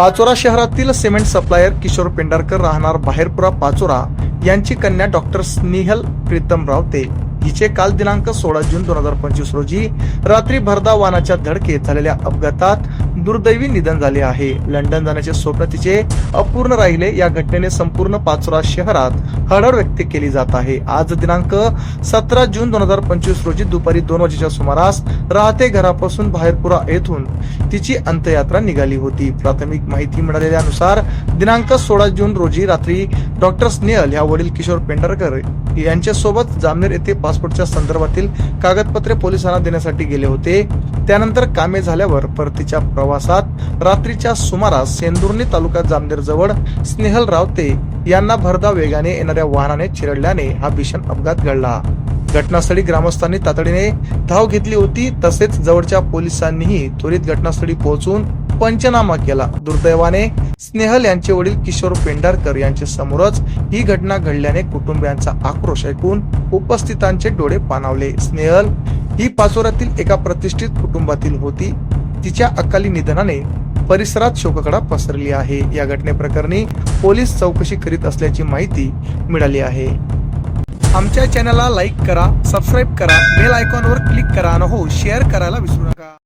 पाचोरा शहरातील cement supplier Kishore Pendharkar राहणार बाहेरपुरा पाचोरा यांची कन्या डॉक्टर स्नेहल प्रीतम रावते हिचे काल दिनांक सोळा जून दोन हजार पंचवीस रोजी रात्री भरदा वाहनाच्या धडकेत झालेल्या अपघातात दुर्दैवी निधन झाले आहे. लंडन जाण्याचे स्वप्न तिचे अपूर्ण राहिले. या घटनेने संपूर्ण पाचोरा शहरात हळहळ व्यक्त केली जात आहे. आज दिनांक सतरा जून दोन हजार पंचवीस रोजी दुपारी दोन वाजेच्या सुमारास राहते घरापासून बाहेरपुरा येथून तिची अंत्ययात्रा निघाली होती. प्राथमिक माहिती मिळालेल्यानुसार दिनांक सोळा जून रोजी रात्री डॉक्टर स्नेहल ह्या वडील किशोर पेंढारकर यांच्यासोबत जामनेर येथे पासपोर्टच्या संदर्भातील कागदपत्रे पोलिसांना देण्यासाठी गेले होते. त्यानंतर कामे झाल्यावर परतीच्या प्रवासात रात्रीच्या सुमारास सेंदुर्णी तालुका जामनेर जवळ स्नेहल रावते यांना भरधाव वेगाने येणाऱ्या वाहनाने चिरडल्याने हा भीषण अपघात घडला. घटनास्थळी ग्रामस्थांनी तातडीने धाव घेतली होती तसेच जवळच्या पोलिसांनीही त्वरित घटनास्थळी पोहोचून पंचनामा केला. दुर्दैवाने स्नेहल यांचे वडील किशोर पेंढारकर यांच्या समोरच ही घटना घडल्याने कुटुंबियांचा आक्रोश ऐकून उपस्थितांचे डोळे पाणावले. स्नेहल ही पाचोऱ्यातील एका प्रतिष्ठित कुटुंबातील होती. तिच्या अकाली निधनाने परिसरात शोककडा पसरली आहे. या घटनेप्रकरणी पोलीस चौकशी करीत असल्याची माहिती मिळाली आहे. आमच्या चॅनलला लाईक करा सबस्क्राईब करा बेल आयकॉनवर क्लिक करा आणि हो शेअर करायला विसरू नका.